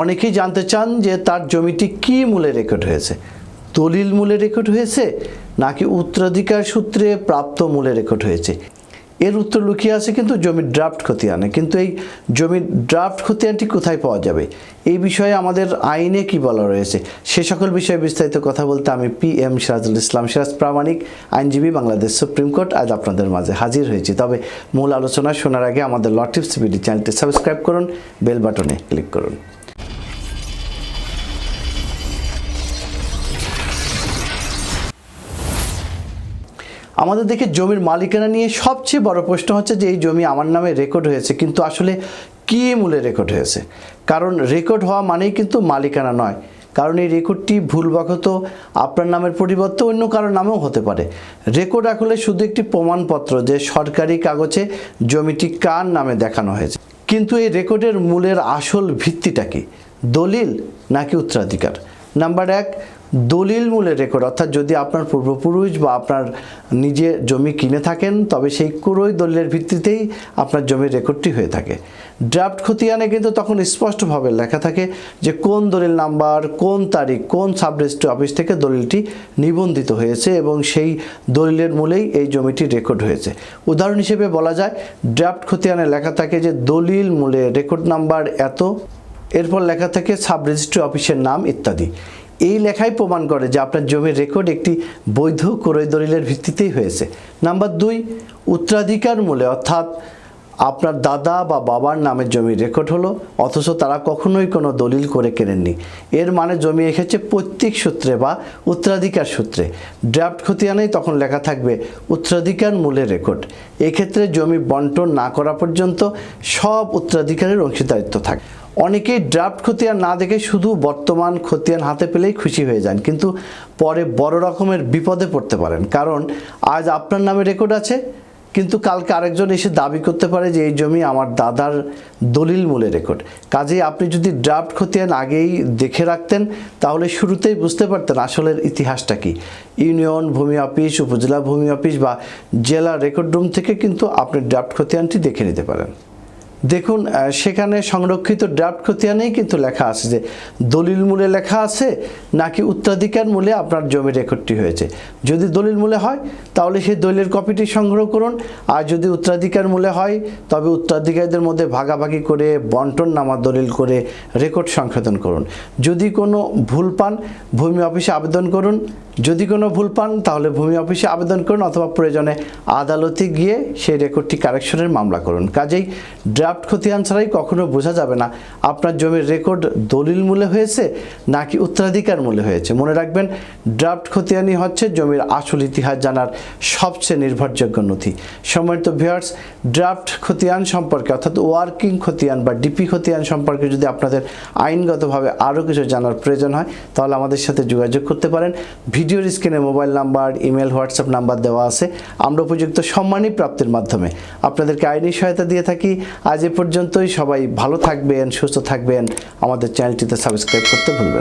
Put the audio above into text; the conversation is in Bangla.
অনেকেই জানতে চান যে তার জমিটি কি মূলে রেকর্ড হয়েছে? দলিল মূলে রেকর্ড হয়েছে নাকি উত্তরাধিকার সূত্রে প্রাপ্ত মূলে রেকর্ড হয়েছে? এর উত্তর লুকিয়ে আছে কিন্তু জমির ড্রাফট খতিয়ানে। কিন্তু এই জমির ড্রাফট খতিয়ানটি কোথায় পাওয়া যাবে? এই বিষয়ে আমাদের আইনে কি বলা রয়েছে? সে সকল বিষয়ে বিস্তারিত কথা বলতে আমি পি এম সিরাজুল ইসলাম সিরাজ, প্রামাণিক, আইনজীবী, বাংলাদেশ সুপ্রিম কোর্ট। আজ আপনাদের মাঝে হাজির হয়েছি। তবে মূল আলোচনা শোনার আগে আমাদের লটিপস বিডি চ্যানেলটি সাবস্ক্রাইব করুন, বেল বাটনে ক্লিক করুন। আমাদের দেখে জমির মালিকানা নিয়ে সবচেয়ে বড় প্রশ্ন হচ্ছে যে এই জমি আমার নামে রেকর্ড হয়েছে, কিন্তু আসলে কী মূলে রেকর্ড হয়েছে? কারণ রেকর্ড হওয়া মানেই কিন্তু মালিকানা নয়। কারণ এই রেকর্ডটি ভুলবশত আপনার নামের পরিবর্তে অন্য কারোর নামেও হতে পারে। রেকর্ড আসলে শুধু একটি প্রমাণপত্র যে সরকারি কাগজে জমিটি কার নামে দেখানো হয়েছে। কিন্তু এই রেকর্ডের মূলের আসল ভিত্তিটা কি? দলিল নাকি উত্তরাধিকার? নাম্বার এক দলিল মূলের রেকর্ড অর্থাৎ যদি আপনার পূর্বপুরুষ বা আপনার নিজে জমি কিনে থাকেন, তবে সেই কুড়োই দলিলের ভিত্তিতেই আপনার জমির রেকর্ডটি হয়ে থাকে। ড্রাফট খতিয়ানে কিন্তু তখন স্পষ্টভাবে লেখা থাকে যে কোন দলিল নাম্বার, কোন তারিখ, কোন সাব রেজিস্ট্রি অফিস থেকে দলিলটি নিবন্ধিত হয়েছে এবং সেই দলিলের মূলেই এই জমিটি রেকর্ড হয়েছে। উদাহরণ হিসেবে বলা যায় ড্রাফট খতিয়ানে লেখা থাকে যে দলিল মূলে রেকর্ড নাম্বার এত, এরপর লেখা থাকে সাব রেজিস্ট্রি অফিসের নাম ইত্যাদি। এই লেখাই প্রমাণ করে যে আপনার জমির রেকর্ড একটি বৈধ ক্রয় দলিলের ভিত্তিতেই হয়েছে। নাম্বার দুই, উত্তরাধিকার মূলে, অর্থাৎ আপনার দাদা বা বাবার নামের জমির রেকর্ড হলো, অথচ তারা কখনোই কোনো দলিল করে কেনেননি। এর মানে জমি এসেছে পৈতৃক সূত্রে বা উত্তরাধিকার সূত্রে। ড্রাফট খতিয়ানেই তখন লেখা থাকবে উত্তরাধিকার মূলের রেকর্ড এক্ষেত্রে জমি বন্টন না করা পর্যন্ত সব উত্তরাধিকারের অংশীদারিত্ব থাকে। অনেকেই ড্রাফট খতিয়ান না দেখে শুধু বর্তমান খতিয়ান হাতে পেলেই খুশি হয়ে যান, কিন্তু পরে বড় রকমের বিপদে পড়তে পারেন। কারণ আজ আপনার নামে রেকর্ড আছে, কিন্তু কালকে আরেকজন এসে দাবি করতে পারে যে এই জমি আমার দাদার দলিল মূলে রেকর্ড কাজেই আপনি যদি ড্রাফট খতিয়ান আগেই দেখে রাখতেন, তাহলে শুরুতেই বুঝতে পারতেন আসলের ইতিহাসটা কি। ইউনিয়ন, ভূমি অফিস, উপজেলা ভূমি অফিস বা জেলা রেকর্ড রুম থেকে কিন্তু আপনি ড্রাফট খতিয়ানটি দেখে নিতে পারেন। দেখুন সেখানে সংরক্ষিত ড্রাফট খতিয়ানেই কিন্তু লেখা আছে যে দলিল মূলে লেখা আছে, নাকি উত্তরাধিকার মূলে আপনার জমি রেকর্ডটি হয়েছে। যদি দলিল মূলে হয়, তাহলে সেই দলিলের কপিটি সংগ্রহ করুন। আর যদি উত্তরাধিকার মূলে হয়, তবে উত্তরাধিকারীদের মধ্যে ভাগাভাগি করে বন্টন নামা দলিল করে রেকর্ড সংশোধন করুন। যদি কোনো ভুল পান, ভূমি অফিসে আবেদন করুন। যদি কোনো ভুল পান, তাহলে ভূমি অফিসে আবেদন করুন, অথবা প্রয়োজনে আদালতে গিয়ে সেই রেকর্ডটি কারেকশনের মামলা করুন। কাজেই ড্রাফট খতিয়ান ছাড়াই কখনো বোঝা যাবে না আপনার জমির রেকর্ড দলিল মূলে হয়েছে নাকি উত্তরাধিকার মূলে হয়েছে। মনে রাখবেন, ড্রাফট খতিয়ানই হচ্ছে জমির আসল ইতিহাস জানার সবচেয়ে নির্ভরযোগ্য নথি। সম্মানিত ভিউয়ার্স, ড্রাফট খতিয়ান সম্পর্কে অর্থাৎ ওয়ার্কিং খতিয়ান বা ডিপি খতিয়ান সম্পর্কে যদি আপনাদের আইনগতভাবে আরও কিছু জানার প্রয়োজন হয়, তাহলে আমাদের সাথে যোগাযোগ করতে পারেন। ভিডিওর স্ক্রিনে mobile number, email, WhatsApp number দেওয়া আছে। আমরা উপযুক্ত সম্মানই প্রাপ্তির মাধ্যমে আপনাদেরকে আইনি সহায়তা দিয়ে থাকি। আজ এ পর্যন্তই সবাই ভালো থাকবেন সুস্থ থাকবেন আমাদের চ্যানেলটিতে সাবস্ক্রাইব করতে ভুলবেন।